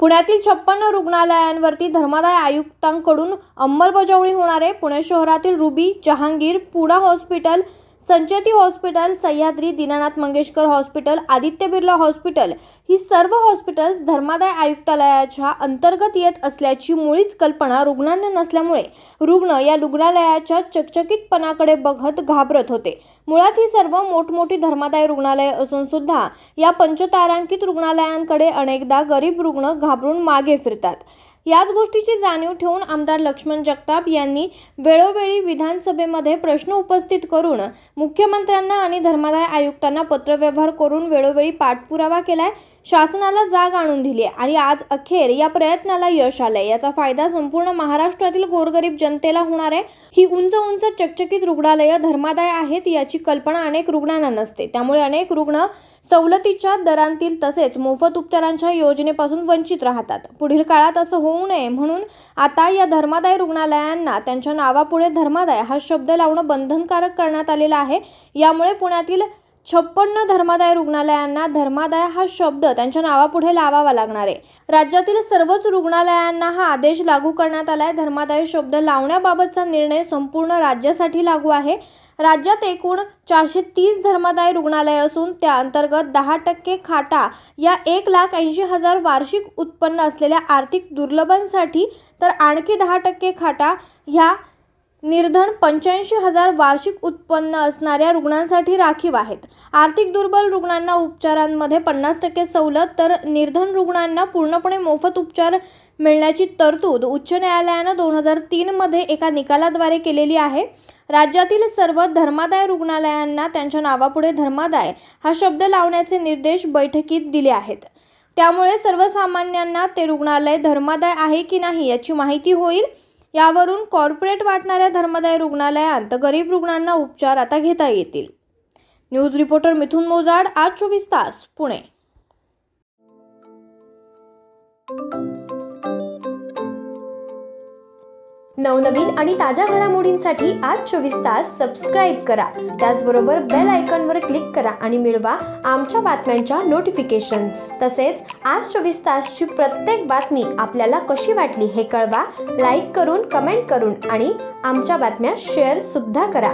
पुण्यातील छप्पन्न रुग्णालयांवरती धर्मादाय आयुक्तांकडून अंमलबजावणी होणार आहे. पुणे शहरातील Ruby Jehangir Poona hospital Sancheti hospital Sahyadri Dinanath Mangeshkar hospital Aditya Birla hospital ही सर्व हॉस्पिटल्स धर्मादाय आयुक्तालयाच्या अंतर्गत येत असल्याची मुळीच कल्पना रुग्णांना नसल्यामुळे रुग्ण या रुग्णालयाच्या चकचकीतपणाकडे बघत घाबरत होते. मुळात ही सर्व मोठमोठी धर्मादाय रुग्णालये असून सुद्धा या पंचतारांकित रुग्णालयांकडे अनेकदा गरीब रुग्ण घाबरून मागे फिरतात. याच गोष्टीची जाणीव ठेवून आमदार लक्ष्मण जगताप यांनी वेळोवेळी विधानसभेमध्ये प्रश्न उपस्थित करून मुख्यमंत्र्यांना आणि धर्मादाय आयुक्तांना पत्रव्यवहार करून वेळोवेळी पाठपुरावा केलाय. शासनाला जाग आणून दिली आहे. आणि आज अखेर या प्रयत्नाला यश आलंय. याचा फायदा संपूर्ण महाराष्ट्रातील गोरगरीब जनतेला होणार आहे. ही उंच उंच चकचकीत रुग्णालयं धर्मादाय आहेत याची कल्पना अनेक रुग्णांना नसते. त्यामुळे अनेक रुग्ण सवलतीच्या दरांतील तसेच मोफत उपचारांच्या योजनेपासून वंचित राहतात. पुढील काळात असं होऊ नये म्हणून आता या धर्मादाय रुग्णालयांना त्यांच्या नावापुढे धर्मादाय हा शब्द लावणं बंधनकारक करण्यात आलेलं आहे. यामुळे पुण्यातील छप्पन्न धर्मादाय रुग्णालयांना धर्मादाय हा शब्द त्यांच्या नावापुढे लावावा लागणार आहे. राज्यातील सर्वच रुग्णालयांना हा आदेश लागू करण्यात आलाय. धर्मादाय शब्द लावण्याबाबतचा निर्णय संपूर्ण राज्यासाठी लागू आहे. राज्यात एकूण चारशे तीस धर्मादाय रुग्णालय असून त्या अंतर्गत दहा टक्के खाटा या एक लाख ऐंशी हजार वार्षिक उत्पन्न असलेल्या आर्थिक दुर्लभांसाठी तर आणखी दहा टक्के खाटा ह्या निर्धन पंच्याऐंशी हजार वार्षिक उत्पन्न असणाऱ्या रुग्णांसाठी राखीव आहेत. आर्थिक दुर्बल रुग्णांना उपचारांमध्ये पन्नास टक्के सवलत तर निर्धन रुग्णांना पूर्णपणे मोफत उपचार मिळण्याची तरतूद उच्च न्यायालयानं दोन हजार तीनमध्ये एका निकालाद्वारे केलेली आहे. राज्यातील सर्व धर्मादाय रुग्णालयांना त्यांच्या नावापुढे धर्मादाय हा शब्द लावण्याचे निर्देश बैठकीत दिले आहेत. त्यामुळे सर्वसामान्यांना ते रुग्णालय धर्मादाय आहे की नाही याची माहिती होईल. यावरून कॉर्पोरेट वाटणाऱ्या धर्मदाय रुग्णालयांत गरीब रुग्णांना उपचार आता घेता येतील. न्यूज रिपोर्टर मिथुन मोजाड आज चोवीस तास पुणे. नवनवीन आणि ताज्या घडामोडींसाठी आज चोवीस तास सबस्क्राईब करा. त्याचबरोबर बेल आयकॉनवर करा आणि मिळवा आमच्या बातम्यांच्या नोटिफिकेशन्स तसेच आज चोवीस तासची प्रत्येक बातमी आपल्याला कशी वाटली हे कळवा. लाईक करून कमेंट करून आणि आमच्या बातम्या शेअर सुद्धा करा.